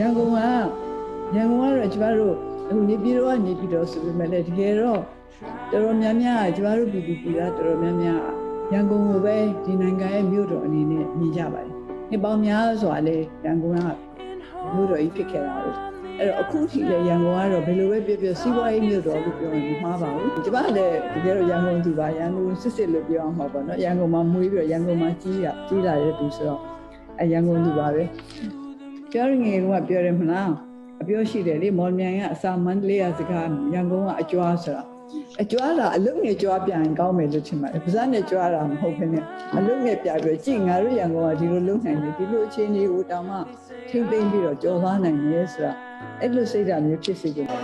ရန်ကုန်ကရန်ကုန်ကတော့ကျမတို့အခုနေပြည်တော်ကနေပြည်တော်ဆိုပေမဲ့လည်းတကယ်တော့တော်တော်များများကကျမတို့ပြည်သူပြည်သားတော်တော်များများကရန်ကုန်ကိုပဲဒီနိုင်ငံရဲ့မြို့တော်အနေနဲ့မြင်ကြပါတယ်။ဒီပေါင်းများစွာလေရန်ကုန်ကမြို့တော်ကြီးဖြစ်ခဲ့တာဟုတ်အဲ့တော့အခုထိလေရန်ကုန်ကတော့ဘယ်လိုပဲပြပြစီးပွားရေးမြို့တော်လို့ပြောရင်မှားပါဘူး။ကျမလည်းတကယ်တော့ရန်ကုန်သူပါရန်ကုန်စစ်စစ်လို့ပြောအောင်မှာပေါ့နော်။ရန်ကုန်မှာမွေးပြီးတော့ရန်ကုန်မှာကြီးရကြီးလာတဲ့သူဆိုတော့အရန်ကုန်သူပါပဲ။ ပြောရငယ်ကပြောတယ်မလား။အပြောရှိတယ်လေမော်မြန်ကအစာမန္တလေးကစကားရန်ကုန်ကအကျွားဆိုတာအကျွားတာအလုံးနဲ့ကြွားပြန်ကောင်းမယ်လို့ထင်ပါတယ်။ပါးစပ်နဲ့ကြွားတာမဟုတ်ဘဲနဲ့အလုံးနဲ့ပြပြီးကြည့်ငါတို့ရန်ကုန်ကဒီလိုလုံးနိုင်တယ်ဒီလိုအခြေအနေကိုတောင်မှထိမ့်သိမ့်ပြီးတော့ကြော်သွားနိုင်တယ်ဆိုတာအဲ့လိုစိတ်ဓာတ်မျိုးဖြစ်စေချင်တယ်